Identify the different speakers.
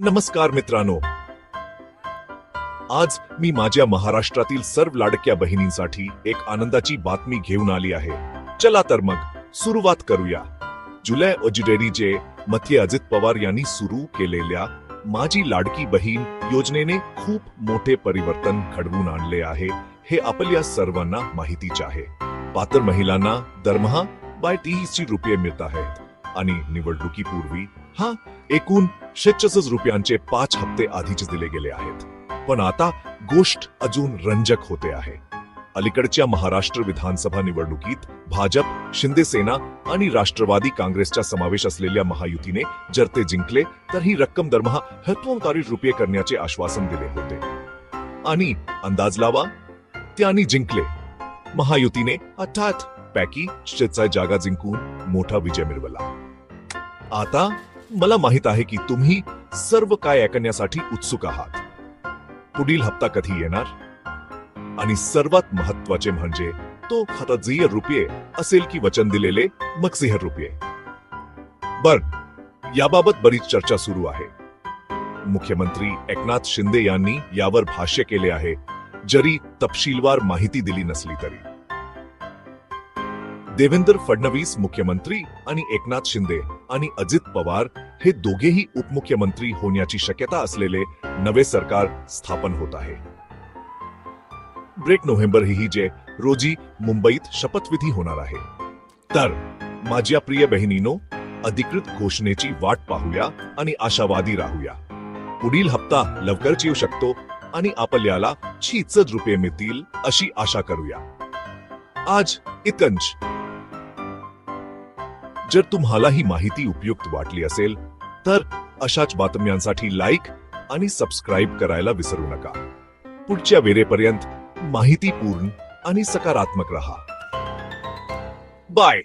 Speaker 1: नमस्कार मित्रांनो. आज मी माझ्या महाराष्ट्रातील सर्व लाडक्या बहिणींसाठी एक आनंदाची बातमी घेऊन आली आहे. चला तर मग सुरुवात करूया. जुलै अजिडेरीचे मध्य अजित पवार यांनी सुरू केलेल्या माझी लाडकी बहीण योजनेने खूप मोठे परिवर्तन घडवून आणले आहे हे आपल्या सर्वांना माहितीच आहे. पात्र महिलांना दरमहा बाय तीसशे रुपये मिळत आहेत. आणि निवडणुकीपूर्वी हा एकूण शेहेचाळीस रुपयांचे पाच हप्ते आधीच दिले गेले आहेत. पण आता गोष्ट अजून रंजक होते आहे. अलीकडच्या महाराष्ट्र विधानसभा निवडणुकीत भाजप शिंदे सेना आणि राष्ट्रवादी काँग्रेसचा समावेश असलेल्या महायुतीने जर ते जिंकले तर ही रक्कम दरमहा महत्वकारी रुपये करण्याचे आश्वासन दिले होते. आणि अंदाज लावा त्यांनी जिंकले. महायुतीने अर्थात पैकी शेतचा जागा जिंकून मोठा विजय मिळवला. आता मला माहीत आहे की तुम्ही सर्व काय ऐकण्यासाठी उत्सुक आहात. पुढील हप्ता कधी येणार? आणि सर्वात महत्त्वाचे म्हणजे तो हतजीय रुपये असेल की वचन दिलेले मक्सिहर रुपये? बर याबाबत बरीच चर्चा सुरू आहे. मुख्यमंत्री एकनाथ शिंदे यांनी यावर भाष्य केले आहे जरी तपशीलवार माहिती दिली नसली तरी. देवेंद्र फडणवीस मुख्यमंत्री आणि एकनाथ शिंदे आणि अजित पवार हे दोघेही उपमुख्यमंत्री होण्याची शक्यता असलेले नवे सरकार स्थापन होत आहे. ब्रेक नोव्हेंबर ही जे रोजी मुंबईत शपथविधी होणार आहे. तर माझ्या प्रिय बहिणीनो अधिकृत घोषणेची वाट पाहूया आणि आशावादी राहूया. पुढील हप्ता लवकरच येऊ शकतो आणि आपल्याला छीच रुपये मिळतील अशी आशा करूया. आज इतकंच. जर तुम्हाला ही माहिती उपयुक्त वाटली असेल तर अशाच बातम्यांसाठी लाईक आणि सबस्क्राईब करायला विसरू नका. पुढच्या वेळेपर्यंत माहितीपूर्ण आणि सकारात्मक रहा. बाय